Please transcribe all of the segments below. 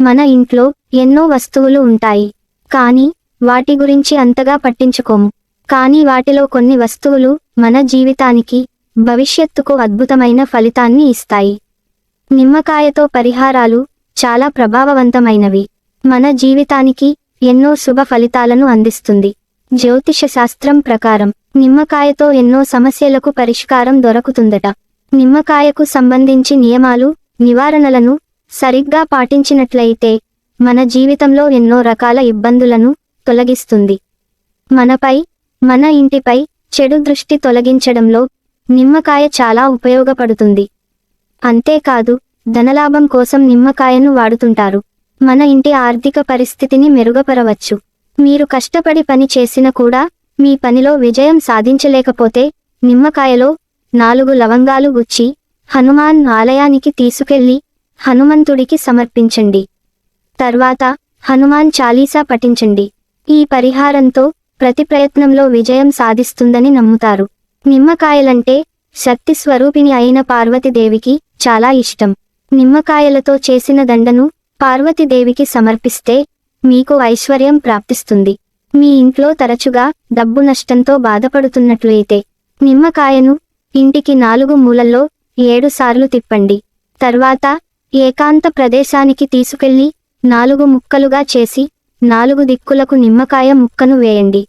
మన ఇంట్లో ఎన్నో వస్తువులు ఉంటాయి. కానీ వాటి గురించి అంతగా పట్టించుకోము. కానీ వాటిలో కొన్ని వస్తువులు మన జీవితానికి భవిష్యత్తుకు అద్భుతమైన ఫలితాన్ని ఇస్తాయి. నిమ్మకాయతో పరిహారాలు చాలా ప్రభావవంతమైనవి. మన జీవితానికి ఎన్నో శుభ ఫలితాలను అందిస్తుంది. జ్యోతిష శాస్త్రం ప్రకారం నిమ్మకాయతో ఎన్నో సమస్యలకు పరిష్కారం దొరకుతుందట. నిమ్మకాయకు సంబంధించి నియమాలు నివారణలను సరిగ్గా పాటించినట్లయితే మన జీవితంలో ఎన్నో రకాల ఇబ్బందులను తొలగిస్తుంది. మనపై మన ఇంటిపై చెడు దృష్టి తొలగించడంలో నిమ్మకాయ చాలా ఉపయోగపడుతుంది. అంతేకాదు ధనలాభం కోసం నిమ్మకాయను వాడుతుంటారు. మన ఇంటి ఆర్థిక పరిస్థితిని మెరుగుపరవచ్చు. మీరు కష్టపడి పని చేసిన కూడా మీ పనిలో విజయం సాధించలేకపోతే నిమ్మకాయలో నాలుగు లవంగాలు గుచ్చి హనుమాన్ ఆలయానికి తీసుకెళ్ళి హనుమంతుడికి సమర్పించండి. తర్వాత హనుమాన్ చాలీసా పఠించండి. ఈ పరిహారంతో ప్రతి ప్రయత్నంలో విజయం సాధిస్తుందని నమ్ముతారు. నిమ్మకాయలంటే శక్తి స్వరూపిణి అయిన పార్వతీదేవికి చాలా ఇష్టం. నిమ్మకాయలతో చేసిన దండను పార్వతీదేవికి సమర్పిస్తే మీకు ఐశ్వర్యం ప్రాప్తిస్తుంది. మీ ఇంట్లో తరచుగా డబ్బు నష్టంతో బాధపడుతున్నట్లయితే నిమ్మకాయను ఇంటికి నాలుగు మూలల్లో ఏడుసార్లు తిప్పండి. తర్వాత ఏకాంత ప్రదేశానికి తీసుకెళ్ళి నాలుగు ముక్కలుగా చేసి నాలుగు దిక్కులకు నిమ్మకాయ ముక్కను వేయండి.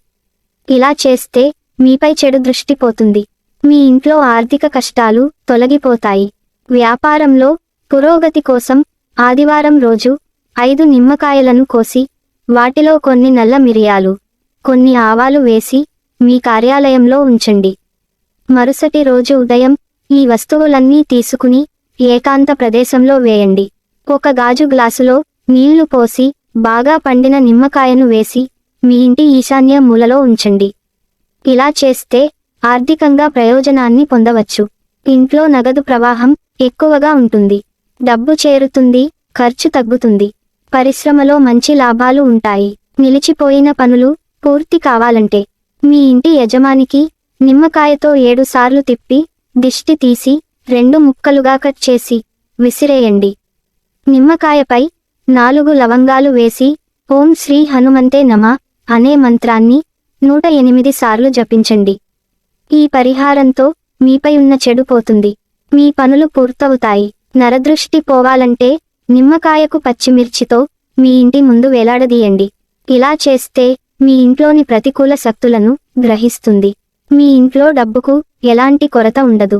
ఇలా చేస్తే మీపై చెడు దృష్టి పోతుంది. మీ ఇంట్లో ఆర్థిక కష్టాలు తొలగిపోతాయి. వ్యాపారంలో పురోగతి కోసం ఆదివారం రోజు ఐదు నిమ్మకాయలను కోసి వాటిలో కొన్ని నల్ల మిరియాలు కొన్ని ఆవాలు వేసి మీ కార్యాలయంలో ఉంచండి. మరుసటి రోజు ఉదయం ఈ వస్తువులన్నీ తీసుకుని ఏకాంత ప్రదేశంలో వేయండి. ఒక గాజు గ్లాసులో నీళ్ళు పోసి బాగా పండిన నిమ్మకాయను వేసి మీ ఇంటి ఈశాన్య మూలలో ఉంచండి. ఇలా చేస్తే ఆర్థికంగా ప్రయోజనాన్ని పొందవచ్చు. ఇంట్లో నగదు ప్రవాహం ఎక్కువగా ఉంటుంది. డబ్బు చేరుతుంది ఖర్చు తగ్గుతుంది. పరిశ్రమలో మంచి లాభాలు ఉంటాయి. నిలిచిపోయిన పనులు పూర్తి కావాలంటే మీ ఇంటి యజమానికి నిమ్మకాయతో ఏడుసార్లు తిప్పి దిష్టి తీసి రెండు ముక్కలుగా కట్ చేసి విసిరేయండి. నిమ్మకాయపై నాలుగు లవంగాలు వేసి ఓం శ్రీ హనుమంతే నమ అనే మంత్రాన్ని నూట ఎనిమిది సార్లు జపించండి. ఈ పరిహారంతో మీపై ఉన్న చెడు పోతుంది. మీ పనులు పూర్తవుతాయి. నరదృష్టి పోవాలంటే నిమ్మకాయకు పచ్చిమిర్చితో మీ ఇంటి ముందు వేలాడదీయండి. ఇలా చేస్తే మీ ఇంట్లోని ప్రతికూల శక్తులను గ్రహిస్తుంది. మీ ఇంట్లో డబ్బుకు ఎలాంటి కొరత ఉండదు.